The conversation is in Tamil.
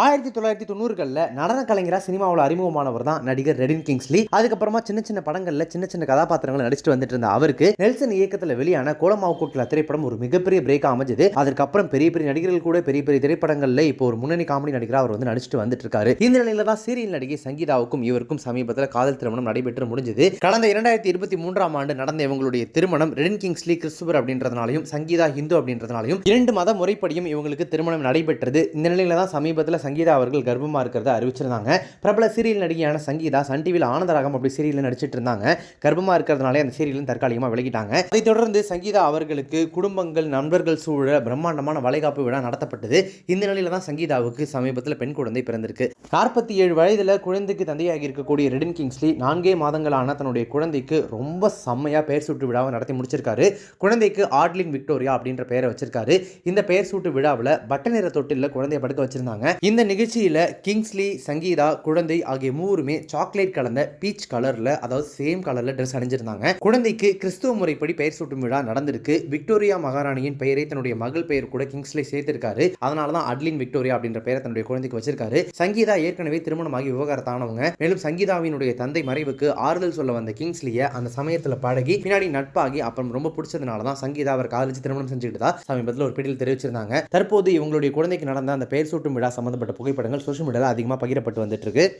ஆயிரத்தி தொள்ளாயிரத்தி தொண்ணூறுகளில் நடன கலைஞராக சினிமாவில் அறிமுகமானவர் தான் நடிகர் ரெடின் கிங்ஸ்லி. அதுக்கப்புறமா சின்ன சின்ன படங்களில் சின்ன சின்ன கதாபாத்திரங்களை நடிச்சிட்டு வந்துட்டு இருந்த அவருக்கு நெல்சன் இயக்கத்தில் வெளியான கோலமாவு கூட்டில திரைப்படம் ஒரு மிகப்பெரிய பிரேக் அமைஞ்சது. அதுக்கப்புறம் பெரிய பெரிய நடிகர்கள் கூட பெரிய பெரிய திரைப்படங்களில் இப்போ ஒரு முன்னணி காமெடி நடிகராக அவர் வந்து நடிச்சிட்டு வந்துட்டு இருக்காரு. இந்த நிலையில தான் சீரியல் நடிகை சங்கீதாவுக்கும் இவருக்கும் சமீபத்தில் காதல் திருமணம் நடைபெற்று முடிஞ்சது. கடந்த இரண்டாயிரத்தி இருபத்தி மூன்றாம் ஆண்டு நடந்த இவங்களுடைய திருமணம் ரெடின் கிங்ஸ்லி கிறிஸ்துவர் அப்படின்றதுனாலையும் சங்கீதா ஹிந்து அப்படின்றதுனாலையும் இரண்டு மத முறைப்படியும் இவங்களுக்கு திருமணம் நடைபெற்றது. இந்த நிலையில தான் சமீபத்தில் சங்கீதா அவர்கள் கர்ப்பமாக இருக்கிறத அறிவிச்சிருந்தாங்க. பிரபல சீரியல் நடிகையான சங்கீதா சன் டிவியில் ஆனந்தராகம் அப்படி சீரியலில் நடிச்சிட்டு இருந்தாங்க. கர்ப்பமாக இருக்கிறதுனாலே அந்த சீரியலும் தற்காலிகமாக விலகிட்டாங்க. அதைத் தொடர்ந்து சங்கீதா அவர்களுக்கு குடும்பங்கள் நண்பர்கள் சூழ பிரம்மாண்டமான வளைகாப்பு விழா நடத்தப்பட்டது. இந்த நிலையில தான் சங்கீதாவுக்கு சமீபத்தில் பெண் குழந்தை பிறந்திருக்கு. நாற்பத்தி ஏழு வயதில் குழந்தைக்கு தந்தையாகி இருக்கக்கூடிய ரெடின் கிங்ஸ்லி நான்கே மாதங்களான தன்னுடைய குழந்தைக்கு ரொம்ப செம்மையாக பெயர் சூட்டு விழாவை நடத்தி முடிச்சிருக்காரு. குழந்தைக்கு ஆட்லின் விக்டோரியா அப்படின்ற பெயரை வச்சிருக்காரு. இந்த பெயர் சூட்டு விழாவில் பட்ட நிற தொட்டிலில் குழந்தைய படுக்க வச்சிருந்தாங்க. இந்த இந்த நிகழ்ச்சியில் கிங்ஸ்லி சங்கீதா குழந்தை ஆகிய மூவருமே சாக்லேட் கலந்த பீச் கலரில் அதாவது சேம் கலரில் ட்ரெஸ் அணிஞ்சிருந்தாங்க. குழந்தைக்கு கிறிஸ்துவ முறைப்படி பெயர் சூட்டும் விழா நடந்திருக்கு. விக்டோரியா மகாராணியின் பெயரை தன்னுடைய மகள் பெயர் கூட கிங்ஸ்லி சேர்த்திருக்காரு. அதனால தான் அட்லின் விக்டோரியா அப்படின்ற பெயரை தன்னுடைய குழந்தைக்கு வச்சிருக்காரு. சங்கீதா ஏற்கனவே திருமணமாகி விவகாரத்தானவங்க. மேலும் சங்கீதாவினுடைய தந்தை மறைவுக்கு ஆறுதல் சொல்ல வந்த கிங்ஸ்லியை அந்த சமயத்தில் பழகி பின்னாடி நட்பாகி அப்புறம் ரொம்ப பிடிச்சதுனால தான் சங்கீதா அவர் காதலிச்சு திருமணம் செஞ்சுக்கிட்டு தான் சமீபத்தில் ஒரு பிடியில் தெரிவிச்சிருந்தாங்க. தற்போது இவங்களுடைய குழந்தைக்கு நடந்த அந்த பெயர் சூட்டும் விழா சம்மந்தப்பட்ட புகைப்படங்கள் சோஷியல் மீடியாவில் அதிகமாக பகிரப்பட்டு வந்துட்டு இருக்கு.